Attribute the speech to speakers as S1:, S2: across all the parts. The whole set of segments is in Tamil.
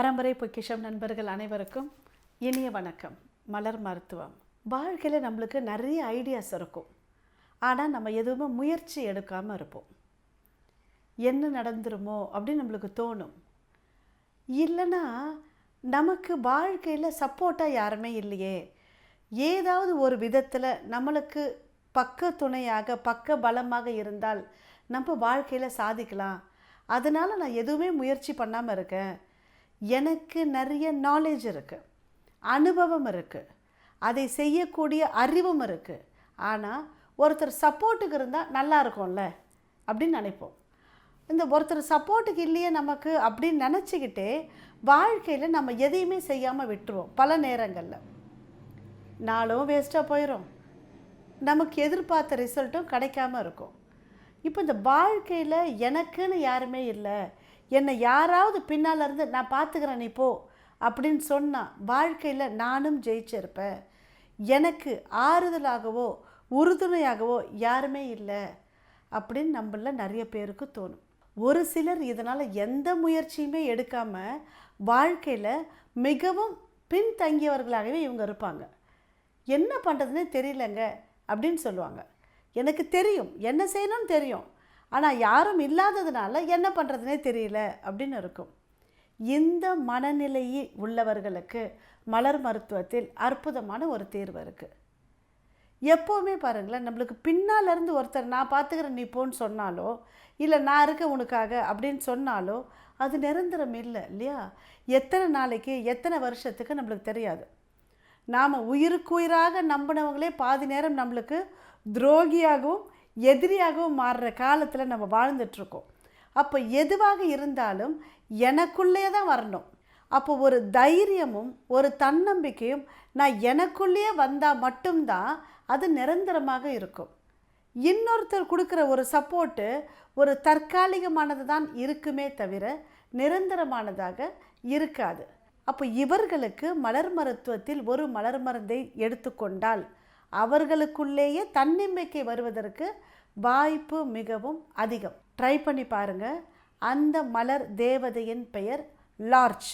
S1: பரம்பரை பொக்கிஷம் நண்பர்கள் அனைவருக்கும் இனிய வணக்கம். மலர் மருத்துவம். வாழ்க்கையில் நம்மளுக்கு நிறைய ஐடியாஸ் இருக்கும். ஆனால் நம்ம எதுவுமே முயற்சி எடுக்காமல் இருப்போம். என்ன நடந்துருமோ அப்படின்னு நம்மளுக்கு தோணும். இல்லைன்னா நமக்கு வாழ்க்கையில் சப்போர்ட்டாக யாருமே இல்லையே. ஏதாவது ஒரு விதத்தில் நம்மளுக்கு பக்க துணையாக பக்க பலமாக இருந்தால் நம்ம வாழ்க்கையில் சாதிக்கலாம். அதனால் நான் எதுவுமே முயற்சி பண்ணாமல் இருக்கேன். எனக்கு நிறைய நாலேஜ் இருக்குது அனுபவம் இருக்குது அதை செய்யக்கூடிய அறிவும் இருக்குது ஆனால் ஒருத்தர் சப்போர்ட்டுக்கு இருந்தால் நல்லா இருக்கும்ல? அப்படின்னு நினைப்போம். இந்த ஒருத்தர் சப்போர்ட்டுக்கு இல்லையே நமக்கு அப்படின்னு நினச்சிக்கிட்டே வாழ்க்கையில் நம்ம எதையுமே செய்யாமல் விட்டுருவோம். பல நேரங்களில். நாளும் வேஸ்ட்டாக போயிடும் நமக்கு எதிர்பார்த்த ரிசல்ட்டும் கிடைக்காம இருக்கும். இப்போ இந்த வாழ்க்கையில் எனக்குன்னு யாருமே இல்லை. என்னை யாராவது பின்னால் இருந்து நான் பார்த்துக்கிறேன் நீ போ அப்படின்னு சொன்னால் வாழ்க்கையில் நானும் ஜெயிச்சிருப்பேன். எனக்கு ஆறுதலாகவோ உறுதுணையாகவோ யாருமே இல்லை அப்படின்னு நம்மள நிறைய பேருக்கு தோணும். ஒரு சிலர் இதனால் எந்த முயற்சியுமே எடுக்காமல் வாழ்க்கையில் மிகவும் பின்தங்கியவர்களாகவே இவங்க இருப்பாங்க. என்ன பண்ணுறதுனே தெரியலங்க அப்படின்னு சொல்லுவாங்க. எனக்கு தெரியும் என்ன செய்யணும்னு தெரியும். ஆனால் யாரும் இல்லாததுனால என்ன பண்ணுறதுனே தெரியல அப்படின்னு இருக்கும். இந்த மனநிலையை உள்ளவர்களுக்கு மலர் மருத்துவத்தில் அற்புதமான ஒரு தீர்வு இருக்குது எப்போவுமே பாருங்களேன் நம்மளுக்கு பின்னாலேருந்து ஒருத்தர் நான் பார்த்துக்கிறேன் நீ போன்னு சொன்னாலோ இல்லை நான் இருக்க உனக்காக அப்படின்னு சொன்னாலோ அது நிரந்தரம் இல்லை இல்லையா? எத்தனை நாளைக்கு எத்தனை வருஷத்துக்கு நம்மளுக்கு தெரியாது. நாம் உயிருக்குயிராக நம்பினவங்களே பாதி நேரம் நம்மளுக்கு துரோகியாகவும் எதிரியாகவும் மாறுற காலத்தில் நம்ம வாழ்ந்துட்டுருக்கோம் அப்போ எதுவாக இருந்தாலும் எனக்குள்ளே தான் வரணும். அப்போ ஒரு தைரியமும் ஒரு தன்னம்பிக்கையும் நான் எனக்குள்ளேயே வந்தால் மட்டும்தான் அது நிரந்தரமாக இருக்கும். இன்னொருத்தர் கொடுக்குற ஒரு சப்போர்ட்டு ஒரு தற்காலிகமானது தான் இருக்குமே தவிர நிரந்தரமானதாக இருக்காது. அப்போ இவர்களுக்கு மலர் மருத்துவத்தில் ஒரு மலர் மருந்தை எடுத்துக்கொண்டால் அவர்களுக்குள்ளேயே தன்னம்பிக்கை வருவதற்கு வாய்ப்பு மிகவும் அதிகம். ட்ரை பண்ணி பாருங்கள் அந்த மலர் தேவதையின் பெயர் லார்ஜ்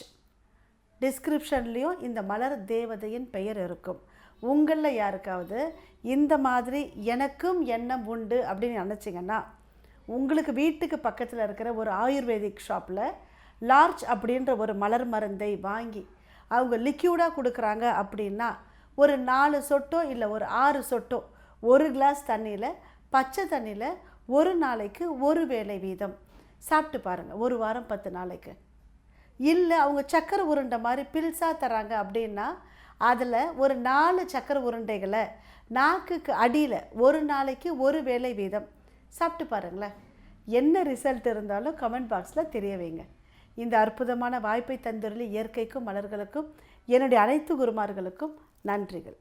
S1: டிஸ்கிரிப்ஷன்லேயும் இந்த மலர் தேவதையின் பெயர் இருக்கும். உங்களில் யாருக்காவது இந்த மாதிரி எனக்கும் எண்ணம் உண்டு அப்படின்னு நினச்சிங்கன்னா உங்களுக்கு வீட்டுக்கு பக்கத்தில் இருக்கிற ஒரு ஆயுர்வேதிக் ஷாப்பில் லார்ஜ் அப்படின்ற ஒரு மலர் மருந்தை வாங்கி அவங்க லிக்யூடாக கொடுக்குறாங்க அப்படின்னா ஒரு நாலு சொட்டோ இல்லை ஒரு ஆறு சொட்டோ ஒரு கிளாஸ் தண்ணியில் பச்சை தண்ணியில் ஒரு நாளைக்கு ஒரு வேளை வீதம். சாப்பிட்டு பாருங்கள் ஒரு வாரம் பத்து நாளைக்கு. இல்லை அவங்க சக்கரை உருண்டை மாதிரி பில்ஸாக தராங்க அப்படின்னா அதில் ஒரு நாலு சக்கரை உருண்டைகளை நாக்குக்கு அடியில் ஒரு நாளைக்கு ஒரு வேலை வீதம். சாப்பிட்டு பாருங்களேன் என்ன ரிசல்ட் இருந்தாலும் கமெண்ட் பாக்ஸில் தெரிய வைங்க. இந்த அற்புதமான வாய்ப்பை தந்துள்ள இயற்கைக்கும் மலர்களுக்கும் என்னுடைய அனைத்து குருமார்களுக்கும் நன்றிகள்.